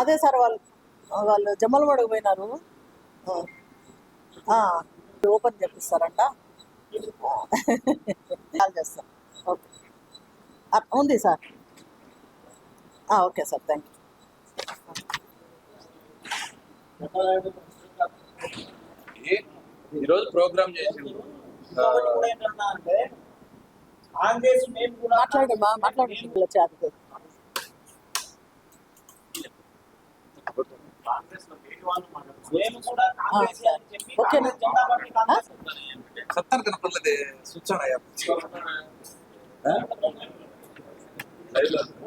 అదే సార్ వాళ్ళు వాళ్ళు జమ్మలమడుగు పోయినారు. ఆ, ఓపెన్ చేపిస్తారంట. కాల్ చేస్తాం. ఓకే. ఉంది సార్. ఆ, ఓకే సార్. Thank you. ఈరోజు ప్రోగ్రామ్ చేసిండ్రు? ఆ, ఇంకొకటి కూడా ఏంటన్నా అంటే కాంగ్రెస్ మేము కూడా మాట్లాడండి మా మాట్లాడండి చాలు కాంగ్రెస్లో లేని వాళ్ళు మాట్లాడుతున్నారు. మేము కూడా కాంగ్రెస్ అని చెప్పి ఓకే. కాంగ్రెస్ జెండా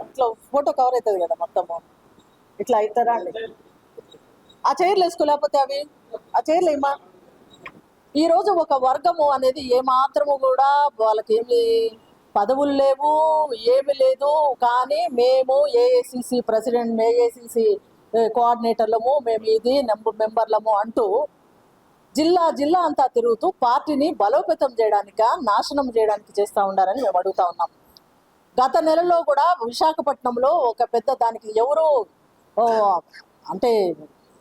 ఇట్లా ఫోటో కవర్ అవుతుంది కదా మొత్తము ఇట్లా అవుతారా అండి? ఆ చైర్లు వేసుకోలేకపోతే అవి? ఆ చైర్లు ఏమా? ఈరోజు ఒక వర్గము అనేది ఏమాత్రము కూడా వాళ్ళకి ఏమి పదవులు లేవు ఏమి లేదు. కానీ మేము ఏఐసిసి ప్రెసిడెంట్ ఏఐసిసి కోఆర్డినేటర్లము మేము ఇది నెంబర్ మెంబర్లము అంటూ జిల్లా జిల్లా అంతా తిరుగుతూ పార్టీని బలోపేతం చేయడానిక నాశనం చేయడానికి చేస్తూ ఉండాలని మేము అడుగుతా ఉన్నాం. గత నెలలో కూడా విశాఖపట్నంలో ఒక పెద్ద దానికి ఎవరు అంటే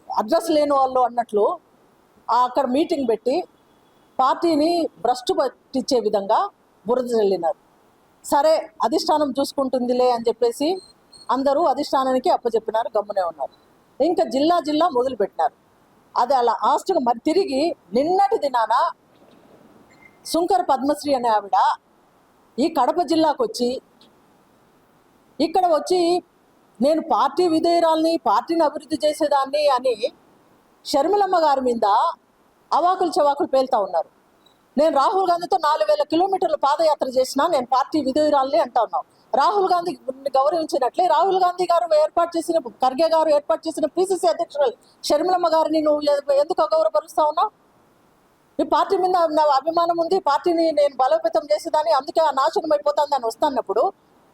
అడ్రస్ లేని వాళ్ళు అన్నట్లు ఆ అక్కడ మీటింగ్ పెట్టి పార్టీని భ్రష్టు పట్టించే విధంగా బురద చల్లినారు సరే అధిష్టానం చూసుకుంటుందిలే అని చెప్పేసి అందరూ అధిష్టానానికి అప్పచెప్పినారు గమ్మునే ఉన్నారు. ఇంకా జిల్లా జిల్లా మొదలుపెట్టినారు. అది అలా లాస్ట్గా మరి తిరిగి నిన్నటి దినాన శుంకర్ పద్మశ్రీ అనే ఆవిడ ఈ కడప జిల్లాకు వచ్చి ఇక్కడ వచ్చి నేను పార్టీ విధేయురాల్ని పార్టీని అభివృద్ధి చేసేదాన్ని అని షర్మిలమ్మ గారి మీద అవాకులు చవాకులు పేలుతా ఉన్నారు. నేను రాహుల్ గాంధీతో నాలుగు వేల కిలోమీటర్లు పాదయాత్ర చేసినా నేను పార్టీ విధేయురాల్ని అంటా ఉన్నాను రాహుల్ గాంధీ గౌరవించినట్లే రాహుల్ గాంధీ గారు ఏర్పాటు చేసిన ఖర్గే గారు ఏర్పాటు చేసిన పిసిసి అధ్యక్షురాలు షర్మిలమ్మ గారిని నువ్వు ఎందుకు అగౌరవపరుస్తా ఉన్నావు ఈ పార్టీ మీద నా అభిమానం ఉంది పార్టీని నేను బలోపేతం చేసేదాన్ని అందుకే ఆ నాశనం అయిపోతుందని వస్తున్నప్పుడు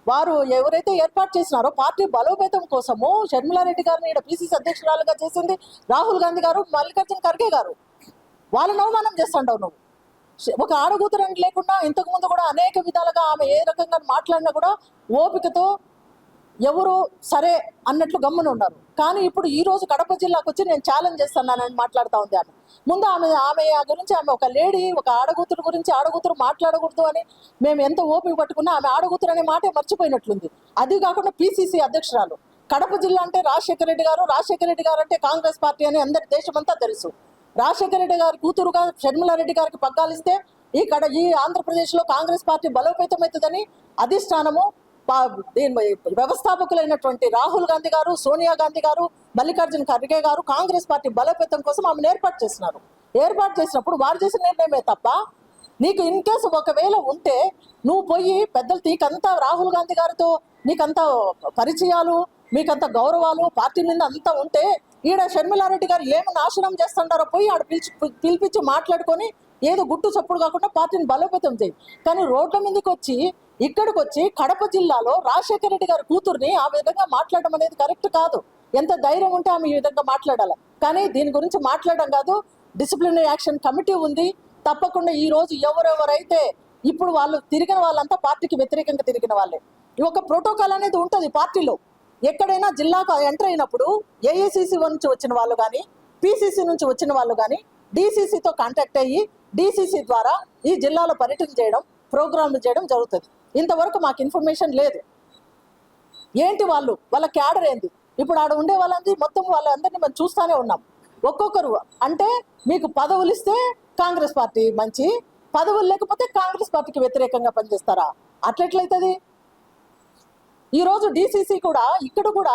వారు ఎవరైతే ఏర్పాటు చేసినారో పార్టీ బలోపేతం కోసము షర్మిలారెడ్డి గారిని ఇక్కడ పిసిసి అధ్యక్షురాలుగా చేసింది రాహుల్ గాంధీ గారు మల్లికార్జున ఖర్గే గారు. వాళ్ళని అవమానం చేస్తుండవు నువ్వు. ఒక ఆడగూతురని లేకుండా ఇంతకు ముందు కూడా అనేక విధాలుగా ఆమె ఏ రకంగా మాట్లాడినా కూడా ఓపికతో ఎవరు సరే అన్నట్లు గమ్మున ఉన్నారు. కానీ ఇప్పుడు ఈ రోజు కడప జిల్లాకు వచ్చి నేను ఛాలెంజ్ చేస్తున్నానని మాట్లాడుతూ ఉంది ఆమె. ముందు ఆమె ఆమె ఆ గురించి ఆమె ఒక లేడీ ఒక ఆడగూతురు గురించి ఆడగూతురు మాట్లాడకూడదు అని మేము ఎంత ఓపిక పట్టుకున్నా ఆమె ఆడగూతురు అనే మాటే మర్చిపోయినట్లుంది. అది కాకుండా పిసిసి అధ్యక్షురాలు. కడప జిల్లా అంటే రాజశేఖర రెడ్డి గారు రాజశేఖర రెడ్డి గారు అంటే కాంగ్రెస్ పార్టీ అని అందరి దేశమంతా తెలుసు. రాజశేఖర రెడ్డి గారి కూతురుగా షర్మిలారెడ్డి గారికి పగ్గాలిస్తే ఈ కడ ఈ ఆంధ్రప్రదేశ్లో కాంగ్రెస్ పార్టీ బలోపేతమవుతుందని అధిష్టానము వ్యవస్థాపకులైనటువంటి రాహుల్ గాంధీ గారు సోనియా గాంధీ గారు మల్లికార్జున ఖర్గే గారు కాంగ్రెస్ పార్టీ బలోపేతం కోసం ఆమెను ఏర్పాటు చేసినారు. ఏర్పాటు చేసినప్పుడు వారు చేసిన నిర్ణయమే తప్ప నీకు ఇన్ కేసు ఒకవేళ ఉంటే నువ్వు పోయి పెద్దలు నీకంతా రాహుల్ గాంధీ గారితో నీకంత పరిచయాలు మీకంత గౌరవాలు పార్టీ మీద అంతా ఉంటే ఈడ షర్మిలారెడ్డి గారు ఏమి నాశనం చేస్తుంటారో పోయి ఆడ పిలిచి పిలిపించి మాట్లాడుకొని ఏదో గుట్టు చప్పుడు కాకుండా పార్టీని బలోపేతం చేయి. కానీ రోడ్ల మీదకి వచ్చి ఇక్కడికి వచ్చి కడప జిల్లాలో రాజశేఖర రెడ్డి గారి కూతుర్ని ఆ విధంగా మాట్లాడడం అనేది కరెక్ట్ కాదు. ఎంత ధైర్యం ఉంటే ఆమె ఈ విధంగా మాట్లాడాలి. కానీ దీని గురించి మాట్లాడడం కాదు. డిసిప్లినరీ యాక్షన్ కమిటీ ఉంది. తప్పకుండా ఈ రోజు ఎవరెవరైతే ఇప్పుడు వాళ్ళు తిరిగిన వాళ్ళంతా పార్టీకి వ్యతిరేకంగా తిరిగిన వాళ్ళే. ఒక ప్రోటోకాల్ అనేది ఉంటుంది పార్టీలో. ఎక్కడైనా జిల్లాకు ఎంటర్ అయినప్పుడు ఏఏసీసీ నుంచి వచ్చిన వాళ్ళు కానీ పిసిసి నుంచి వచ్చిన వాళ్ళు కానీ డిసిసితో కాంటాక్ట్ అయ్యి డిసిసి ద్వారా ఈ జిల్లాలో పర్యటన చేయడం ప్రోగ్రాంలు చేయడం జరుగుతుంది. ఇంతవరకు మాకు ఇన్ఫర్మేషన్ లేదు. ఏంటి వాళ్ళు? వాళ్ళ క్యాడర్ ఏంది? ఇప్పుడు ఆడ ఉండే వాళ్ళంది మొత్తం వాళ్ళందరినీ మనం చూస్తూనే ఉన్నాం. ఒక్కొక్కరు అంటే మీకు పదవులు ఇస్తే కాంగ్రెస్ పార్టీ మంచి పదవులు లేకపోతే కాంగ్రెస్ పార్టీకి వ్యతిరేకంగా పనిచేస్తారా? అట్లెట్లయితుంది ఈ రోజు డిసిసి కూడా ఇక్కడ కూడా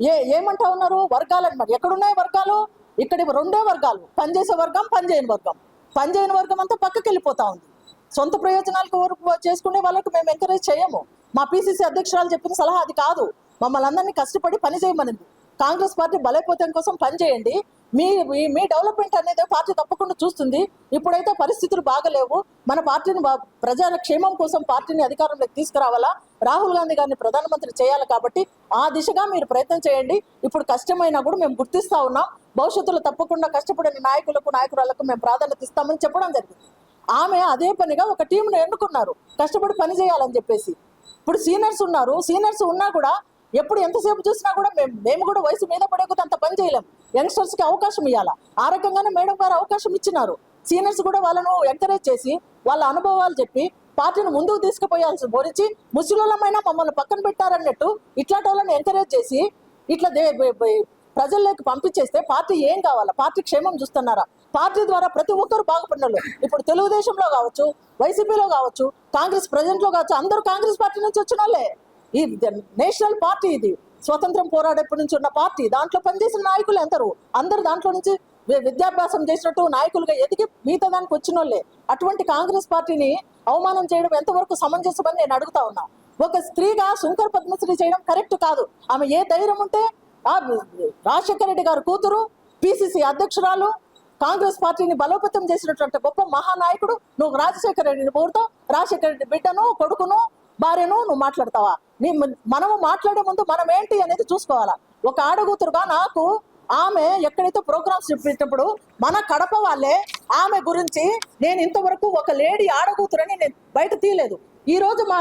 ఏ ఏమంటా ఉన్నారు? వర్గాలు అనమాట ఎక్కడున్నాయి వర్గాలు? ఇక్కడ రెండే వర్గాలు. పనిచేసే వర్గం పనిచేయని వర్గం. పనిచేయని వర్గం అంతా పక్కకి వెళ్ళిపోతా ఉంది. సొంత ప్రయోజనాలకు వరకు చేసుకునే వాళ్ళకు మేము ఎంకరేజ్ చేయము. మా పిసిసి అధ్యక్షురాలు చెప్పిన సలహా అది కాదు. మమ్మల్ని అందరినీ కష్టపడి పని చేయమనింది కాంగ్రెస్ పార్టీ బలైపోతం కోసం పనిచేయండి మీ మీ- మీ డెవలప్మెంట్ అనేది పార్టీ తప్పకుండా చూస్తుంది. ఇప్పుడైతే పరిస్థితులు బాగలేవు. మన పార్టీని ప్రజల క్షేమం కోసం పార్టీని అధికారంలోకి తీసుకురావాలా? రాహుల్ గాంధీ గారిని ప్రధానమంత్రి చేయాలి కాబట్టి ఆ దిశగా మీరు ప్రయత్నం చేయండి. ఇప్పుడు కష్టమైనా కూడా మేము గుర్తిస్తా ఉన్నాం. భవిష్యత్తులో తప్పకుండా కష్టపడిన నాయకులకు నాయకురాలకు మేము ప్రాధాన్యత ఇస్తామని చెప్పడం జరిగింది. ఆమె అదే పనిగా ఒక టీంను ఎన్నుకున్నారు. కష్టపడి పని చేయాలని చెప్పేసి. ఇప్పుడు సీనియర్స్ ఉన్నారు. సీనియర్స్ ఉన్నా కూడా ఎప్పుడు ఎంతసేపు చూసినా కూడా మేము మేము కూడా వయసు మీద పడే అంత పని చేయలేం. యంగ్స్టర్స్కి అవకాశం ఇవ్వాలా ఆ రకంగానే మేడం గారు అవకాశం ఇచ్చినారు. సీనియర్స్ కూడా వాళ్ళను ఎంకరేజ్ చేసి వాళ్ళ అనుభవాలు చెప్పి పార్టీని ముందుకు తీసుకుపోయాల్సి బోరించి ముసలిమైనా మమ్మల్ని పక్కన పెట్టారన్నట్టు ఇట్లాంటి వాళ్ళని ఎంకరేజ్ చేసి ఇట్లా దే- ప్రజల్లోకి పంపించేస్తే పార్టీ ఏం కావాలా? పార్టీ క్షేమం చూస్తున్నారా? పార్టీ ద్వారా ప్రతి ఒక్కరు బాగుపడినారు ఇప్పుడు తెలుగుదేశంలో కావచ్చు వైసీపీలో కావచ్చు కాంగ్రెస్ ప్రజెంట్లో కావచ్చు అందరూ కాంగ్రెస్ పార్టీ నుంచి వచ్చిన ఈ నేషనల్ పార్టీ ఇది. స్వతంత్రం పోరాడేప్పటి నుంచి ఉన్న పార్టీ దాంట్లో పనిచేసిన నాయకులు ఎంతరు? అందరు దాంట్లో నుంచి విద్యాభ్యాసం చేసినట్టు నాయకులుగా ఎదిగి మిగతా దానికి వచ్చిన వాళ్ళే అటువంటి కాంగ్రెస్ పార్టీని అవమానం చేయడం ఎంతవరకు సమంజసమని నేను అడుగుతా ఉన్నా. ఒక స్త్రీగా శంకర్ పద్మశ్రీ చేయడం కరెక్ట్ కాదు. ఆమె ఏ ధైర్యం ఉంటే ఆ రాజశేఖర రెడ్డి గారు కూతురు పిసిసి అధ్యక్షురాలు కాంగ్రెస్ పార్టీని బలోపేతం చేసినటువంటి గొప్ప మహానాయకుడు నువ్వు రాజశేఖర రెడ్డిని పోరుతో రాజశేఖర రెడ్డి బిడ్డను కొడుకును భార్యను నువ్వు మాట్లాడతావా? నీ మనము మాట్లాడే ముందు మనం ఏంటి అనేది చూసుకోవాలా. ఒక ఆడగూతురుగా నాకు ఆమె ఎక్కడైతే ప్రోగ్రామ్స్ చెప్పేటప్పుడు మన కడప వాళ్ళే ఆమె గురించి నేను ఇంతవరకు ఒక లేడీ ఆడగూతురని నేను బయట తీయలేదు. ఈ రోజు మా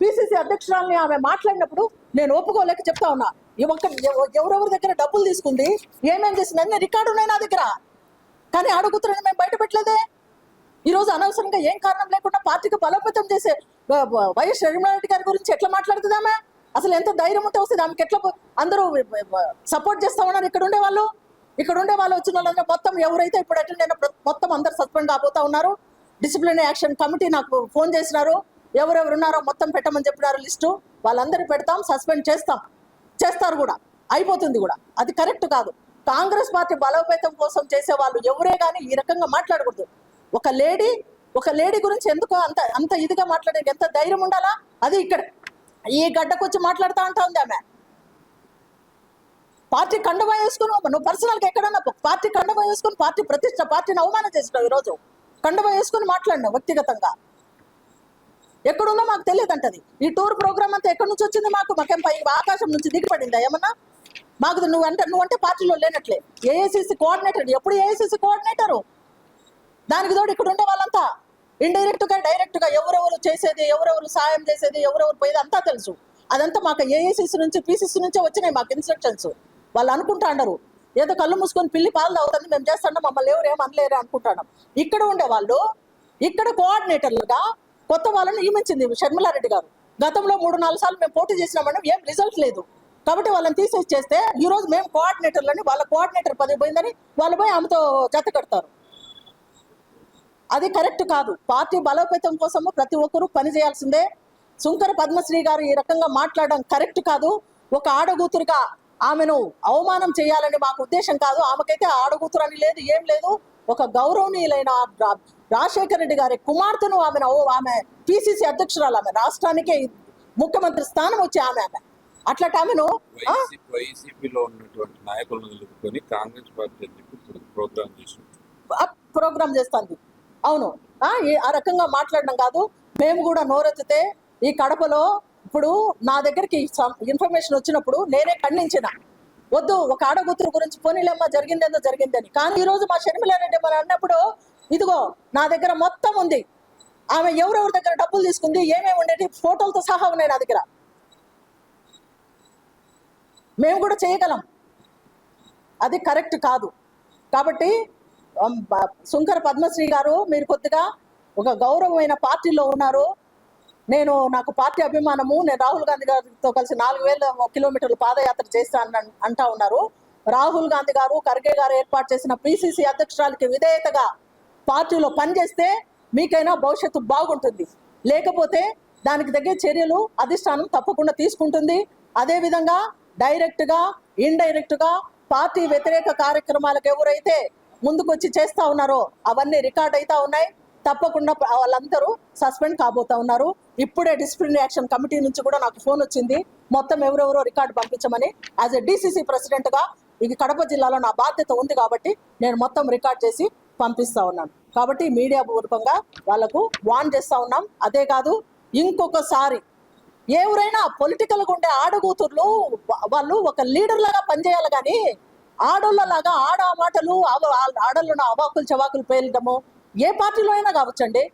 పిసిసి అధ్యక్షురాలని ఆమె మాట్లాడినప్పుడు నేను ఒప్పుకోలేక చెప్తా ఉన్నా. ఈ ఒక్క ఎవరెవరి దగ్గర డబ్బులు తీసుకుంది ఏమేం చేసిందని రికార్డు ఉన్నాయి నా దగ్గర. కానీ ఆడగూతురని మేము బయట పెట్టలేదే. ఈ రోజు అనవసరంగా ఏం కారణం లేకుండా పార్టీకి బలోపేతం చేసే వైఎస్ షర్మిలారెడ్డి గారి గురించి ఎట్లా మాట్లాడుతుందామా? అసలు ఎంత ధైర్యం ఉంటే వస్తుంది ఆమెకి ఎట్లా అందరూ సపోర్ట్ చేస్తా ఉన్నారు ఇక్కడ ఉండే వాళ్ళు ఇక్కడ ఉండే వాళ్ళు వచ్చిన వాళ్ళందరూ మొత్తం ఎవరైతే ఇప్పుడు అటెండ్ అయిన మొత్తం అందరు సస్పెండ్ కాబోతా ఉన్నారు. డిసిప్లిన్ యాక్షన్ కమిటీ నాకు ఫోన్ చేసినారు. ఎవరెవరు ఉన్నారో మొత్తం పెట్టమని చెప్పినారు లిస్టు. వాళ్ళందరూ పెడతాం సస్పెండ్ చేస్తాం. చేస్తారు కూడా. అయిపోతుంది కూడా. అది కరెక్ట్ కాదు. కాంగ్రెస్ పార్టీ బలోపేతం కోసం చేసే వాళ్ళు ఎవరే కానీ ఈ రకంగా మాట్లాడకూడదు. ఒక లేడీ ఒక లేడీ గురించి ఎందుకు అంత అంత ఇదిగా మాట్లాడే ఎంత ధైర్యం ఉండాలా? అది ఇక్కడ. ఈ గడ్డకు వచ్చి మాట్లాడుతా ఉంటా ఉంది ఆమె. పార్టీ కండవా వేసుకుని నువ్వు పర్సనల్గా ఎక్కడన్నా పార్టీ కండవా వేసుకుని పార్టీ ప్రతిష్ట పార్టీని అవమానం చేసినావు ఈరోజు. కండవా వేసుకుని మాట్లాడినావు వ్యక్తిగతంగా. ఎక్కడుందో మాకు తెలియదు అంటది ఈ టూర్ ప్రోగ్రామ్ అంతా ఎక్కడి నుంచి వచ్చింది మాకు? మాకేం పై ఆకాశం నుంచి దిగిపడిందా ఏమన్నా? మాకు నువ్వు అంటే నువ్వు అంటే పార్టీలో లేనట్లే. ఏఐసిసి కోఆర్డినేటర్ ఎప్పుడు ఏఐసిసి కోఆర్డినేటరు? దానికి తోడు ఇక్కడ ఉండే వాళ్ళంతా ఇండైరెక్ట్గా డైరెక్ట్గా ఎవరెవరు చేసేది ఎవరెవరు సాయం చేసేది ఎవరెవరు పోయేది అంతా తెలుసు. అదంతా మాకు ఏఏసీసీ నుంచి పీసీసీ నుంచే వచ్చినాయి మాకు ఇన్స్ట్రక్షన్స్ వాళ్ళు అనుకుంటా అన్నారు ఏదో కళ్ళు మూసుకొని పిల్లి పాలు తాగుతుంది మేము చేస్తాం మమ్మల్ని ఎవరు ఏం అనలేరు అనుకుంటున్నాం ఇక్కడ ఉండే వాళ్ళు ఇక్కడ కోఆర్డినేటర్లుగా కొత్త వాళ్ళని నియమించింది షర్మిలారెడ్డి గారు. గతంలో మూడు నాలుగు సార్లు మేము పోటీ చేసినామని ఏం రిజల్ట్ లేదు. కాబట్టి వాళ్ళని తీసేసి చేస్తే ఈ రోజు మేము కోఆర్డినేటర్లని వాళ్ళ కోఆర్డినేటర్ పదవి పోయిందని వాళ్ళు పోయి ఆమెతో జత కడతారు. అది కరెక్ట్ కాదు. పార్టీ బలోపేతం కోసము ప్రతి ఒక్కరూ పని చేయాల్సిందే. శుంకర పద్మశ్రీ గారు ఈ రకంగా మాట్లాడడం కరెక్ట్ కాదు. ఒక ఆడగూతురుగా ఆమెను అవమానం చేయాలని మాకు ఉద్దేశం కాదు. ఆమెకైతే ఆడగూతురు అని లేదు ఏం లేదు. ఒక గౌరవనీయులైన రాజశేఖర రెడ్డి గారి కుమార్తెను ఆమెను ఆమె పిసిసి అధ్యక్షురాలు ఆమె. రాష్ట్రానికే ముఖ్యమంత్రి స్థానం వచ్చి ఆమె ఆమె. అట్లాంటి ఆమెను వైసీపీలో ఉన్నటువంటి నాయకులను కాంగ్రెస్ పార్టీ ప్రోగ్రామ్ ప్రోగ్రామ్ చేస్తుంది. అవును. ఆ, ఈ- ఆ రకంగా మాట్లాడడం కాదు. మేము కూడా నోరెత్తితే ఈ కడపలో ఇప్పుడు నా దగ్గరికి ఇన్ఫర్మేషన్ వచ్చినప్పుడు నేనే ఖండించిన. వద్దు ఒక ఆడగుతురు గురించి పోనీలేమ్మా జరిగిందేందో జరిగిందని. కానీ ఈరోజు మా షర్మిలారెడ్డి మరి అన్నప్పుడు ఇదిగో నా దగ్గర మొత్తం ఉంది. ఆమె ఎవరెవరి దగ్గర డబ్బులు తీసుకుంది ఏమేమి ఉండేది ఫోటోలతో సహా ఉన్నాయి నా దగ్గర. మేము కూడా చేయగలం. అది కరెక్ట్ కాదు. కాబట్టి శుంకర పద్మశ్రీ గారు మీరు కొద్దిగా ఒక గౌరవమైన పార్టీలో ఉన్నారు. నేను నాకు పార్టీ అభిమానము నేను రాహుల్ గాంధీ గారితో కలిసి నాలుగు వేల కిలోమీటర్లు పాదయాత్ర చేస్తాను అంటా ఉన్నారు. రాహుల్ గాంధీ గారు ఖర్గే గారు ఏర్పాటు చేసిన పిసిసి అధ్యక్షురాలకి విధేయతగా పార్టీలో పనిచేస్తే మీకైనా భవిష్యత్తు బాగుంటుంది. లేకపోతే దానికి తగ్గ చర్యలు అధిష్టానం తప్పకుండా తీసుకుంటుంది. అదేవిధంగా డైరెక్ట్గా ఇండైరెక్ట్గా పార్టీ వ్యతిరేక కార్యక్రమాలకు ఎవరైతే ముందుకొచ్చి చేస్తూ ఉన్నారో అవన్నీ రికార్డ్ అవుతూ ఉన్నాయి. తప్పకుండా వాళ్ళందరూ సస్పెండ్ కాబోతా ఉన్నారు. ఇప్పుడే డిసిప్లినరీ యాక్షన్ కమిటీ నుంచి కూడా నాకు ఫోన్ వచ్చింది. మొత్తం ఎవరెవరో రికార్డు పంపించమని. యాజ్ ఎ డిసిసి ప్రెసిడెంట్గా ఇది కడప జిల్లాలో నా బాధ్యత ఉంది కాబట్టి నేను మొత్తం రికార్డ్ చేసి పంపిస్తా ఉన్నాను. కాబట్టి మీడియా పూర్వకంగా వాళ్ళకు వాన్ చేస్తా ఉన్నాం. అదే కాదు ఇంకొకసారి ఎవరైనా పొలిటికల్గా ఉండే ఆడగూతుర్లు వాళ్ళు ఒక లీడర్ లాగా పనిచేయాలి కానీ ఆడోళ్ళలాగా ఆడ మాటలు ఆవ- ఆడోళ్ళను అవాకులు చవాకులు పేలడము ఏ పార్టీలో అయినా కావచ్చండి.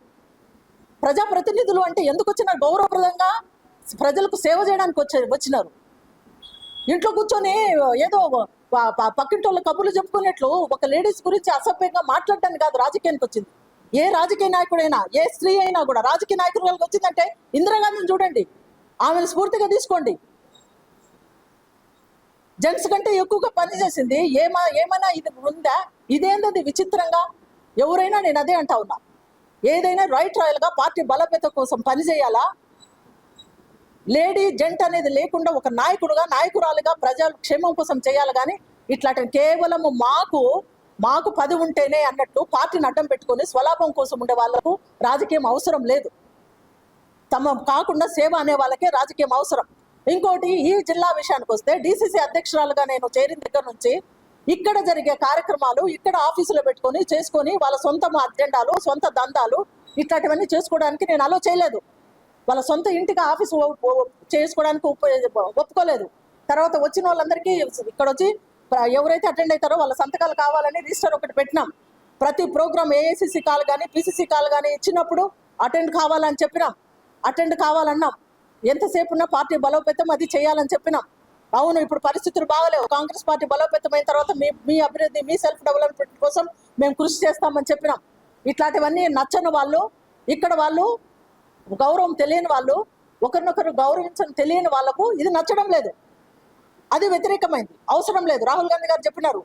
ప్రజాప్రతినిధులు అంటే ఎందుకు వచ్చిన గౌరవప్రదంగా ప్రజలకు సేవ చేయడానికి వచ్చే వచ్చినారు. ఇంట్లో కూర్చొని ఏదో పక్కింటి వాళ్ళ కబుర్లు చెప్పుకునేట్లు ఒక లేడీస్ గురించి అసభ్యంగా మాట్లాడటానికి కాదు రాజకీయానికి వచ్చింది. ఏ రాజకీయ నాయకుడైనా ఏ స్త్రీ అయినా కూడా రాజకీయ నాయకురాలకు వచ్చిందంటే ఇందిరాగాంధీని చూడండి. ఆమెను స్ఫూర్తిగా తీసుకోండి. జెంట్స్ కంటే ఎక్కువగా పనిచేసింది ఏమా ఏమైనా ఇది ఉందా? ఇదేందది విచిత్రంగా? ఎవరైనా నేను అదే అంటా ఉన్నా. ఏదైనా రైట్ రాయల్గా పార్టీ బలపేత కోసం పనిచేయాలా లేడీ జెంట్ అనేది లేకుండా ఒక నాయకుడుగా నాయకురాలుగా ప్రజల క్షేమం కోసం చేయాలి కానీ ఇట్లాంటి కేవలం మాకు మాకు పది ఉంటేనే అన్నట్టు పార్టీని అడ్డం పెట్టుకొని స్వలాభం కోసం ఉండే వాళ్ళకు రాజకీయం అవసరం లేదు. తమ కాకుండా సేవ అనే వాళ్ళకే రాజకీయం అవసరం. ఇంకోటి ఈ జిల్లా విషయానికి వస్తే డిసిసి అధ్యక్షురాలుగా నేను చేరిన దగ్గర నుంచి ఇక్కడ జరిగే కార్యక్రమాలు ఇక్కడ ఆఫీసులో పెట్టుకొని చేసుకొని వాళ్ళ సొంత అజెండాలు సొంత దందాలు ఇట్లాంటివన్నీ చేసుకోవడానికి నేను అలో చేయలేదు. వాళ్ళ సొంత ఇంటికి ఆఫీస్ చేసుకోవడానికి ఒప్పుకోలేదు. తర్వాత వచ్చిన వాళ్ళందరికీ ఇక్కడ వచ్చి ఎవరైతే అటెండ్ అవుతారో వాళ్ళ సంతకాలు కావాలని రిజిస్టర్ ఒకటి పెట్టినాం. ప్రతి ప్రోగ్రామ్ ఏఐసిసి కాల్ కానీ పిసిసి కాల్ కానీ ఇచ్చినప్పుడు అటెండ్ కావాలని చెప్పినాం. అటెండ్ కావాలన్నాం. ఎంతసేపు ఉన్న పార్టీ బలోపేతం అది చేయాలని చెప్పినాం. అవును ఇప్పుడు పరిస్థితులు బాగలేవు. కాంగ్రెస్ పార్టీ బలోపేతమైన తర్వాత మీ మీ అభివృద్ధి మీ సెల్ఫ్ డెవలప్మెంట్ కోసం మేము కృషి చేస్తామని చెప్పినాం. ఇట్లాంటివన్నీ నచ్చని వాళ్ళు ఇక్కడ వాళ్ళు గౌరవం తెలియని వాళ్ళు ఒకరినొకరు గౌరవించని తెలియని వాళ్ళకు ఇది నచ్చడం లేదు. అది వ్యతిరేకమైంది. అవసరం లేదు. రాహుల్ గాంధీ గారు చెప్పినారు.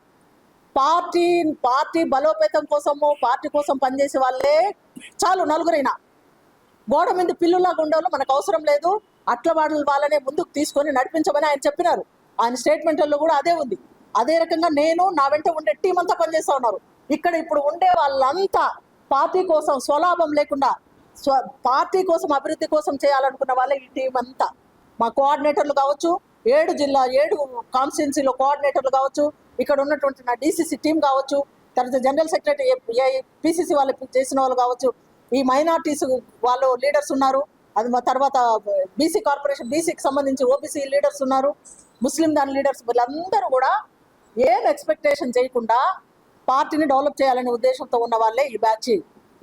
పార్టీ పార్టీ బలోపేతం కోసము పార్టీ కోసం పనిచేసే వాళ్ళే చాలు నలుగురైనా. గోడ మీద పిల్లులాగా ఉండేవాళ్ళు మనకు అవసరం లేదు. అట్ల వాళ్ళ వాళ్ళనే ముందుకు తీసుకొని నడిపించమని ఆయన చెప్పినారు. ఆయన స్టేట్మెంట్లలో కూడా అదే ఉంది. అదే రకంగా నేను నా వెంట ఉండే టీం అంతా పనిచేస్తూ ఉన్నారు. ఇక్కడ ఇప్పుడు ఉండే వాళ్ళంతా పార్టీ కోసం స్వలాభం లేకుండా స్వ పార్టీ కోసం అభివృద్ధి కోసం చేయాలనుకున్న వాళ్ళే ఈ టీం అంతా. మా కోఆర్డినేటర్లు కావచ్చు ఏడు జిల్లా ఏడు కాన్స్టిట్యున్సీలో కోఆర్డినేటర్లు కావచ్చు ఇక్కడ ఉన్నటువంటి నా డీసీసీ టీం కావచ్చు తర్వాత జనరల్ సెక్రటరీ పిసిసి వాళ్ళు చేసిన వాళ్ళు కావచ్చు ఈ మైనార్టీస్ వాళ్ళు లీడర్స్ ఉన్నారు. అది మా తర్వాత బీసీ కార్పొరేషన్ బీసీకి సంబంధించి ఓబీసీ లీడర్స్ ఉన్నారు. ముస్లిం దాని లీడర్స్ వీళ్ళందరూ కూడా ఏం ఎక్స్పెక్టేషన్ చేయకుండా పార్టీని డెవలప్ చేయాలనే ఉద్దేశంతో ఉన్న వాళ్ళే ఈ బ్యాచ్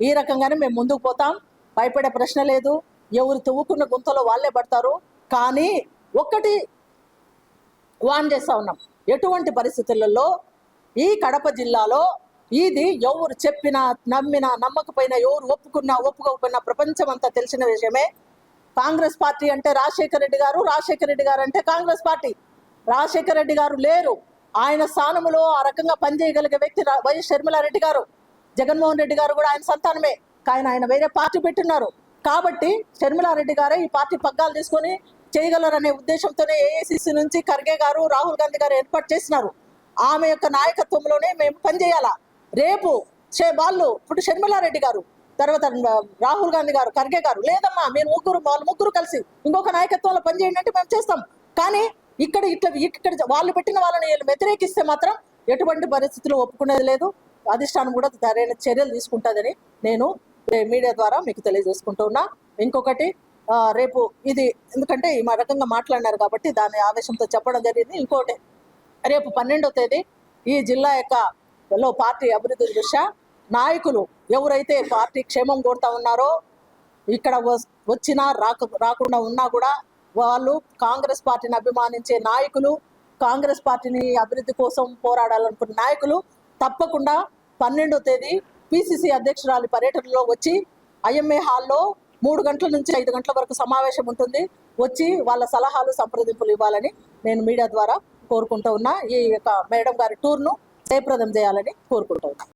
ఈ రకంగానే మేము ముందుకు పోతాం. భయపడే ప్రశ్న లేదు. ఎవరు తవ్వుకున్న గుంతలో వాళ్ళే పడతారు. కానీ ఒక్కటి వాన్ చేస్తా ఉన్నాం. ఎటువంటి పరిస్థితులలో ఈ కడప జిల్లాలో ఇది ఎవరు చెప్పినా నమ్మినా నమ్మకపోయినా ఎవరు ఒప్పుకున్నా ఒప్పుకోకపోయినా ప్రపంచం అంతా తెలిసిన విషయమే. కాంగ్రెస్ పార్టీ అంటే రాజశేఖర రెడ్డి గారు రాజశేఖర రెడ్డి గారు అంటే కాంగ్రెస్ పార్టీ. రాజశేఖర రెడ్డి గారు లేరు. ఆయన స్థానంలో ఆ రకంగా పనిచేయగలిగే వ్యక్తి వైఎస్ షర్మిలారెడ్డి గారు. జగన్మోహన్ రెడ్డి గారు కూడా ఆయన సంతానమే. కానీ ఆయన వేరే పార్టీ పెట్టున్నారు కాబట్టి షర్మిలారెడ్డి గారే ఈ పార్టీ పగ్గాలు తీసుకొని చేయగలరనే ఉద్దేశంతోనే ఏఐసిసి నుంచి ఖర్గే గారు రాహుల్ గాంధీ గారు ఏర్పాటు చేసినారు. ఆమె యొక్క నాయకత్వంలోనే మేము పనిచేయాలా? రేపు చే వాళ్ళు ఇప్పుడు షర్మిలారెడ్డి గారు తర్వాత రాహుల్ గాంధీ గారు ఖర్గే గారు లేదమ్మా మీరు ముగ్గురు వాళ్ళు ముగ్గురు కలిసి ఇంకొక నాయకత్వంలో పనిచేయండి అంటే మేము చేస్తాం. కానీ ఇక్కడ ఇట్లా ఇక్కడ వాళ్ళు పెట్టిన వాళ్ళని వీళ్ళు వ్యతిరేకిస్తే మాత్రం ఎటువంటి పరిస్థితులు ఒప్పుకునేది లేదు. అధిష్టానం కూడా సరైన చర్యలు తీసుకుంటుందని నేను మీడియా ద్వారా మీకు తెలియజేసుకుంటూ ఉన్నా. ఇంకొకటి రేపు ఇది ఎందుకంటే ఈ మా రకంగా మాట్లాడినారు కాబట్టి దాని ఆవేశంతో చెప్పడం జరిగింది. ఇంకోటి రేపు పన్నెండో తేదీ ఈ జిల్లా యొక్క లో పార్టీ అభివృద్ధి దృష్ట్యా నాయకులు ఎవరైతే పార్టీ క్షేమం కోరుతా ఉన్నారో ఇక్కడ వచ్చినా రాక రాకుండా ఉన్నా కూడా వాళ్ళు కాంగ్రెస్ పార్టీని అభిమానించే నాయకులు కాంగ్రెస్ పార్టీని అభివృద్ధి కోసం పోరాడాలనుకున్న నాయకులు తప్పకుండా పన్నెండో తేదీ పిసిసి అధ్యక్షురాలి పర్యటనలో వచ్చి ఐఎంఏ హాల్లో మూడు గంటల నుంచి ఐదు గంటల వరకు సమావేశం ఉంటుంది. వచ్చి వాళ్ళ సలహాలు సంప్రదింపులు ఇవ్వాలని నేను మీడియా ద్వారా కోరుకుంటూ ఉన్నా. ఈ యొక్క మేడం గారి టూర్ను జయప్రదం చేయాలని కోరుకుంటున్నాను